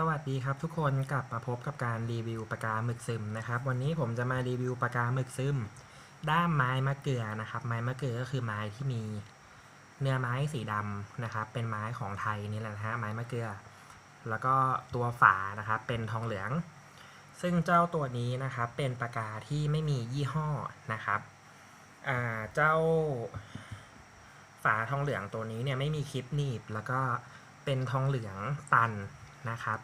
สวัสดีครับทุกคนกลับมาพบกับการรีวิวปากกาหมึกซึมนะครับ วันนี้ผมจะมารีวิวปากกาหมึกซึม ด้ามไม้มะเกลือนะครับ ไม้มะเกลือก็คือไม้ที่มีเนื้อไม้สีดำนะครับ เป็นไม้ของไทยนี่แหละนะฮะไม้มะเกลือ แล้วก็ตัวฝานะครับ เป็นทองเหลือง ซึ่งเจ้าตัวนี้นะครับเป็นปากกาที่ไม่มียี่ห้อนะครับอ่าเจ้าฝาทองเหลืองตัวนี้เนี่ยไม่มีคลิปหนีบ แล้วก็เป็นทองเหลืองตัน นะครับ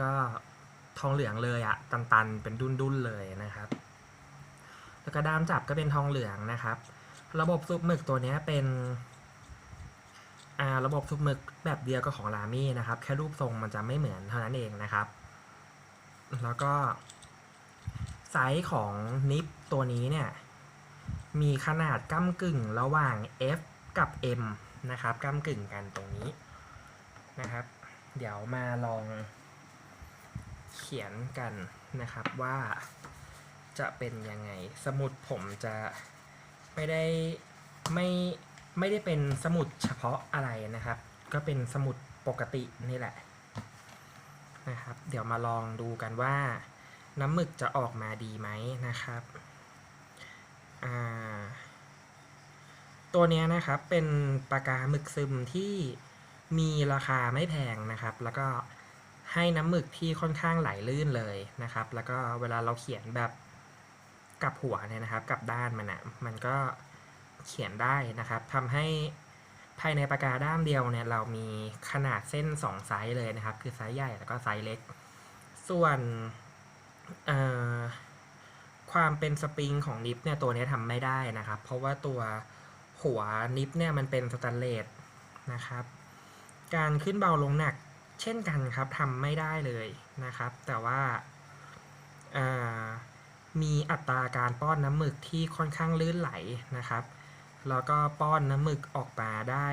ก็ทองเหลืองเลยอะตันๆ เป็นดุนๆเลยนะครับ แล้วก็ด้ามจับก็เป็นทองเหลืองนะครับ ระบบซุปหมึกตัวนี้เป็นระบบซุปหมึกแบบเดียวกับของลามี่นะครับ แค่รูปทรงมันจะไม่เหมือนเท่านั้นเองนะครับ แล้วก็ไซส์ของนิปตัวนี้เนี่ยมีขนาดก้ากึ่งระหว่าง F กับ M นะครับก้ากึ่งกันตรงนี้นะครับ เดี๋ยวมาลองเขียนกันนะครับว่าจะเป็นยังไง สมุดผมจะไม่ได้ไม่ไม่ได้เป็นสมุดเฉพาะอะไรนะครับ ก็เป็นสมุดปกตินี่แหละนะครับ เดี๋ยวมาลองดูกันว่า น้ำหมึกจะออกมาดีไหมนะครับตัวเนี้ยนะครับเป็นปากกาหมึกซึมที่ มีราคาไม่แพงนะครับ แล้วก็ให้น้ำหมึกที่ค่อนข้างไหลลื่นเลยนะครับ แล้วก็เวลาเราเขียนแบบกับหัวเนี่ยนะครับ กับด้านมันอะมันก็เขียนได้นะครับทำให้ภายในปากกาด้ามเดียวเนี่ยเรามีขนาดเส้น 2 ไซส์เลยนะครับ คือไซส์ใหญ่แล้วก็ไซส์เล็ก ส่วนความเป็นสปริงของนิปเนี่ยตัวนี้ทำไม่ได้นะครับ เพราะว่าตัวหัวนิปเนี่ยมันเป็นสแตนเลสนะครับ การขึ้นเบาลงหนักเช่นกันครับทำไม่ได้เลยนะครับ แต่ว่าามีอัตราการป้อนน้ำหมึกที่ค่อนข้างลื่นไหลนะครับ แล้วก็ป้อนน้ำหมึกออกมาได้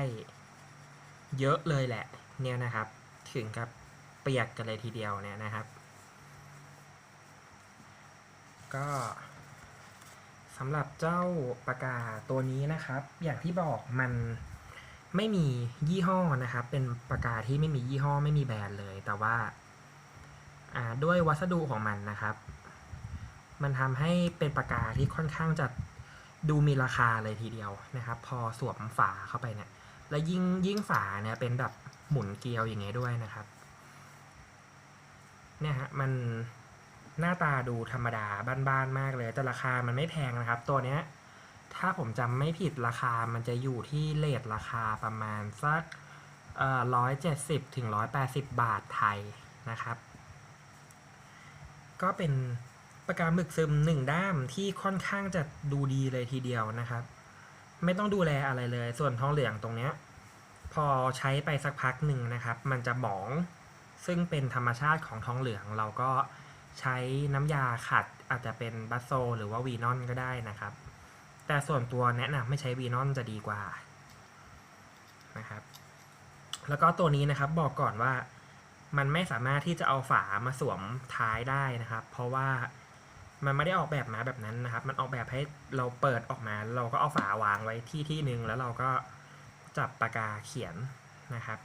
เยอะเลยแหละเนี่ยนะครับ ถึงกับเปียกกันเลยทีเดียวเนี่ยนะครับ ก็สำหรับเจ้าปากกาตัวนี้นะครับ อย่างที่บอกมัน ไม่มียี่ห้อนะครับ เป็นปากกาที่ไม่มียี่ห้อไม่มีแบรนด์เลย แต่ว่าด้วยวัสดุของมันนะครับ มันทำให้เป็นปากกาที่ค่อนข้างจะดูมีราคาเลยทีเดียวนะครับ พอสวมฝาเข้าไปเนี่ย แล้วยิ่งยิ่งฝาเนี่ยเป็นแบบหมุนเกลียวอย่างเงี้ยด้วยนะครับ เนี่ยฮะมันหน้าตาดูธรรมดาบ้านๆมากเลย แต่ราคามันไม่แพงนะครับ ตัวเนี้ย ถ้าผมจำไม่ผิดราคามันจะอยู่ที่เลทราคาประมาณสักร้อยเจ็ดสิบถึงร้อยแปดสิบบาทไทยนะครับ ก็เป็นปากกาหมึกซึมหนึ่งด้ามที่ค่อนข้างจะดูดีเลยทีเดียวนะครับ ไม่ต้องดูแลอะไรเลย ส่วนทองเหลืองตรงเนี้ยพอใช้ไปสักพักหนึ่งนะครับ มันจะหมอง ซึ่งเป็นธรรมชาติของทองเหลือง เราก็ใช้น้ำยาขัดอาจจะเป็นบัสโซหรือว่าวีนอนก็ได้นะครับ แต่ส่วนตัวแนะนำไม่ใช้วีนอนจะดีกว่านะครับ แล้วก็ตัวนี้นะครับบอกก่อนว่ามันไม่สามารถที่จะเอาฝามาสวมท้ายได้นะครับ เพราะว่ามันไม่ได้ออกแบบมาแบบนั้นนะครับ มันออกแบบให้เราเปิดออกมา เราก็เอาฝาวางไว้ที่ที่หนึ่งแล้วเราก็จับปากกาเขียนนะครับ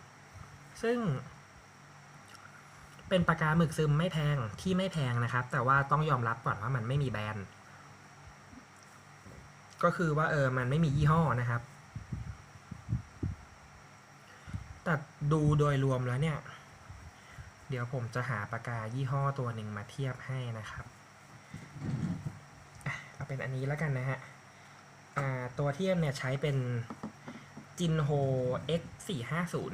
ซึ่ง เป็นปากกาหมึกซึมไม่แพงที่ไม่แพงนะครับ แต่ว่าต้องยอมรับก่อนว่ามันไม่มีแบรนด์ ก็คือว่าเออมันไม่มียี่ห้อนะครับ แต่ดูโดยรวมแล้วเนี่ย เดี๋ยวผมจะหาปากกายี่ห้อตัวหนึ่งมาเทียบให้นะครับเอาเป็นอันนี้แล้วกันนะฮะตัวเทียบเนี่ยใช้เป็นจินโฮ X 4 5 0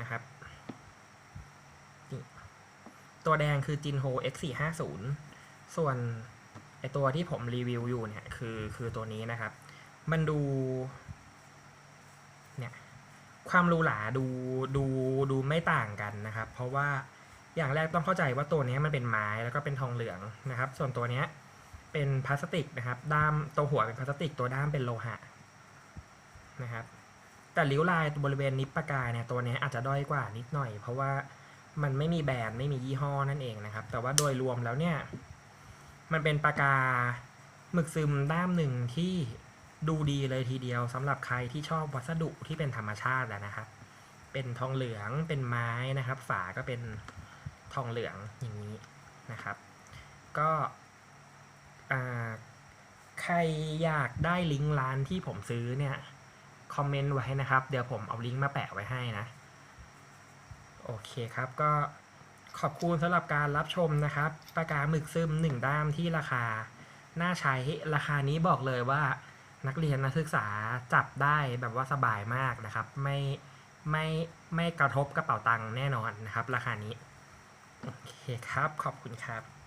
นะครับตัวแดงคือ Jinho X450 ส่วน ไอตัวที่ผมรีวิวอยู่เนี่ยคือคือตัวนี้นะครับ มันดูเนี่ยความรูหราดูดูดูไม่ต่างกันนะครับ เพราะว่าอย่างแรกต้องเข้าใจว่าตัวนี้มันเป็นไม้แล้วก็เป็นทองเหลืองนะครับ ส่วนตัวเนี้ยเป็นพลาสติกนะครับ ด้ามตัวหัวเป็นพลาสติกตัวด้ามเป็นโลหะนะครับ แต่ริ้วลายบริเวณนิปปากกาเนี่ยตัวเนี้ยอาจจะด้อยกว่านิดหน่อย เพราะว่ามันไม่มีแบรนด์ไม่มียี่ห้อนั่นเองนะครับ แต่ว่าโดยรวมแล้วเนี่ย มันเป็นปากกาหมึกซึมด้ามหนึ่งที่ดูดีเลยทีเดียวสำหรับใครที่ชอบวัสดุที่เป็นธรรมชาติแหละนะครับ เป็นทองเหลืองเป็นไม้นะครับ ฝาก็เป็นทองเหลืองอย่างนี้นะครับ ก็ใครอยากได้ลิงก์ร้านที่ผมซื้อเนี่ยคอมเมนต์ไว้นะครับ เดี๋ยวผมเอาลิงก์มาแปะไว้ให้นะ โอเคครับก็ ขอบคุณสำหรับการรับชมนะครับปากกาหมึกซึมหนึ่งด้ามที่ราคา น่าใช้ราคานี้บอกเลยว่านักเรียนนักศึกษาจับได้แบบว่าสบายมากนะครับ ไม่ไม่ไม่กระทบกระเป๋าตังค์แน่นอนนะครับ ราคานี้ โอเคครับ ขอบคุณครับ